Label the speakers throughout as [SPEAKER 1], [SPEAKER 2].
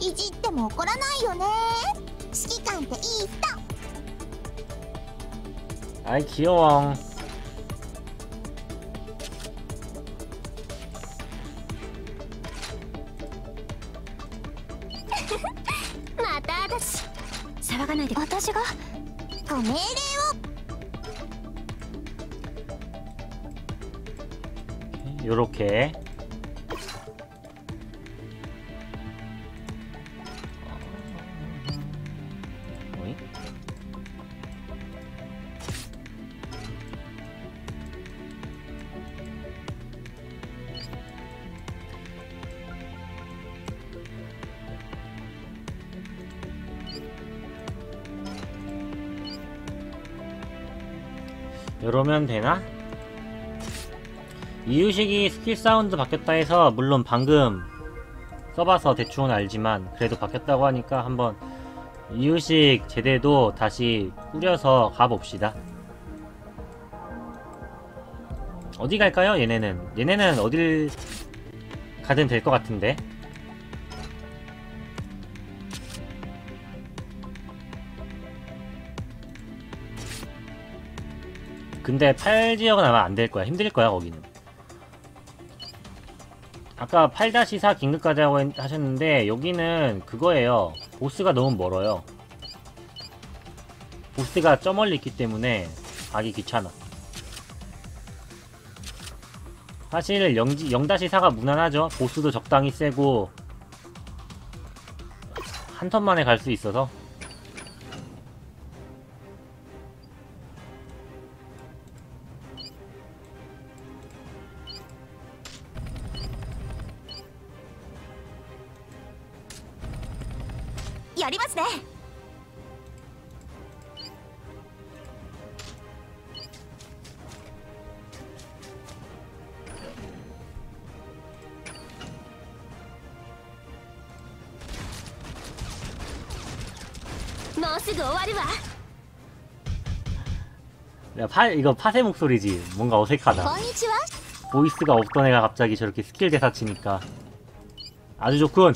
[SPEAKER 1] いじっても怒らないよね。指揮官っていい人。
[SPEAKER 2] はいキヨン。
[SPEAKER 1] また私。
[SPEAKER 3] 騒がないで
[SPEAKER 1] 私が。ご命令を。
[SPEAKER 2] よろけ 이러면 되나? 이유식이 스킬 사운드 바뀌었다 해서 물론 방금 써봐서 대충은 알지만 그래도 바뀌었다고 하니까 한번 이유식 제대도 다시 꾸려서 가봅시다. 어디 갈까요? 얘네는. 얘네는 어딜 가든 될 것 같은데 근데 8지역은 아마 안 될 거야. 힘들 거야 거기는. 아까 8-4 긴급까지 하고 했- 하셨는데 여기는 그거예요. 보스가 너무 멀어요. 보스가 저 멀리 있기 때문에 가기 귀찮아. 사실 0, 0-4가 무난하죠. 보스도 적당히 세고 한 턴 만에 갈 수 있어서
[SPEAKER 1] やりますねもうすぐ終わるわ
[SPEAKER 2] 야, 파, 이거 파세 목소리지 뭔가 어색하다
[SPEAKER 1] こんにちは
[SPEAKER 2] 보이스가 없던 애가 갑자기 저렇게 스킬 대사 치니까 아주 좋군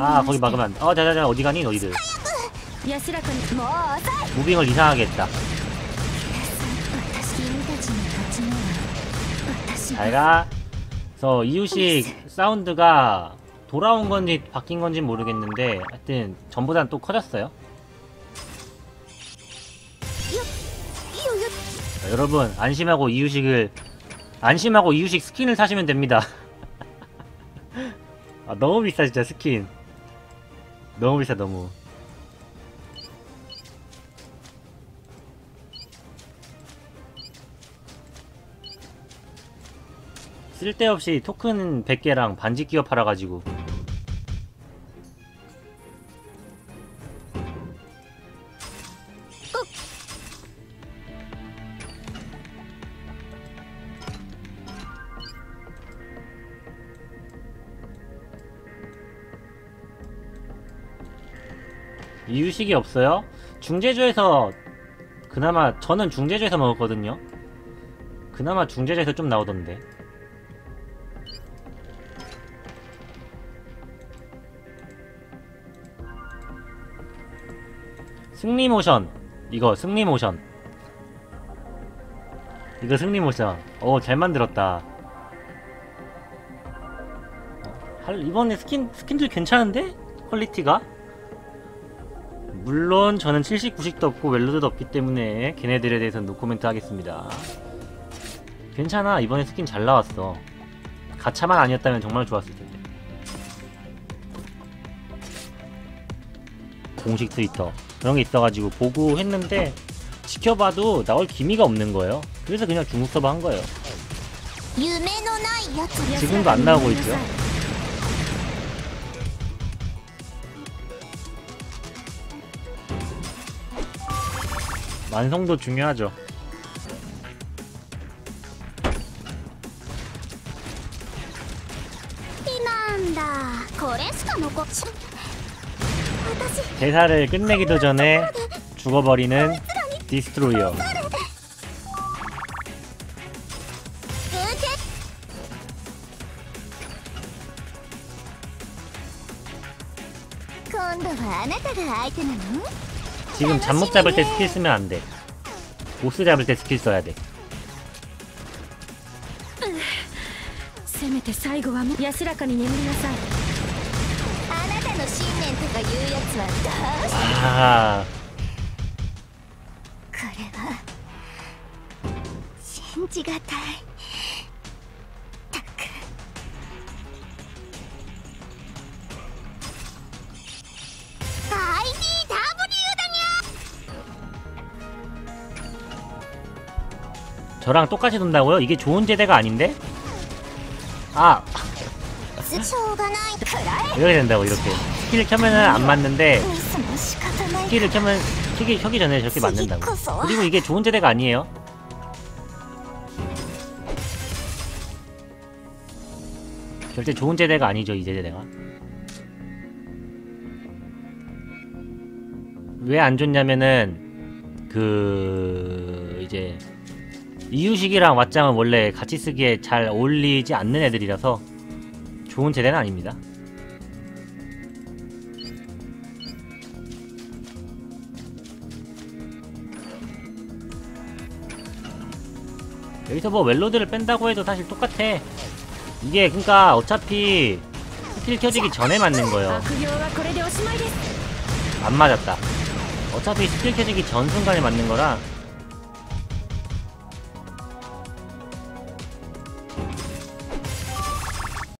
[SPEAKER 2] 아 거기 막으면 어 자자자 어디 가니 너희들? 무빙을 이상하게 했다 잘가. 그래서 이유식 사운드가 돌아온 건지 바뀐 건지 모르겠는데 하여튼 전보다는 또 커졌어요. 여러분 안심하고 이유식을 안심하고 이유식 스킨을 사시면 됩니다. 아 너무 비싸 진짜 스킨. 너무 비싸 너무. 쓸데없이 토큰 100개랑 반지 끼워 팔아가지고 이유식이 없어요? 중제조에서 그나마 저는 중제조에서 먹었거든요. 그나마 중제조에서 좀 나오던데. 승리 모션 이거 승리 모션 이거 승리 모션 어잘 만들었다 어, 할 이번에 스킨 스킨들 괜찮은데 퀄리티가 물론 저는 70, 90도 없고 웰로드도 없기 때문에 걔네들에 대해서는 노코멘트 하겠습니다. 괜찮아 이번에 스킨 잘 나왔어. 가차만 아니었다면 정말 좋았을 텐데. 공식 트위터 그런 게 있어가지고 보고 했는데 지켜봐도 나올 기미가 없는 거예요. 그래서 그냥 중국 서버 한 거예요. 지금도 안 나오고 있죠. 완성도 중요하죠. 대사를 끝내기도 전에 죽어버리는 디스트로이어. 지금 잠못 잡을 때 스킬 쓰면 안 돼. 보스 잡을 때 스킬 써야 돼. 아. 저랑 똑같이 돈다고요? 이게 좋은 제대가 아닌데? 아! 이렇게 된다고 이렇게 스킬을 켜면은 안 맞는데 스킬을 켜면 켜기, 켜기 전에 저렇게 맞는다고 그리고 이게 좋은 제대가 아니에요 절대 좋은 제대가 아니죠 이 제대가 왜 안 좋냐면은 그... 이제 이유식이랑 왓짱은 원래 같이 쓰기에 잘 어울리지 않는 애들이라서 좋은 제대는 아닙니다. 여기서 뭐 웰로드를 뺀다고 해도 사실 똑같아. 이게 그니까 어차피 스킬 켜지기 전에 맞는 거예요. 안 맞았다. 어차피 스킬 켜지기 전 순간에 맞는 거라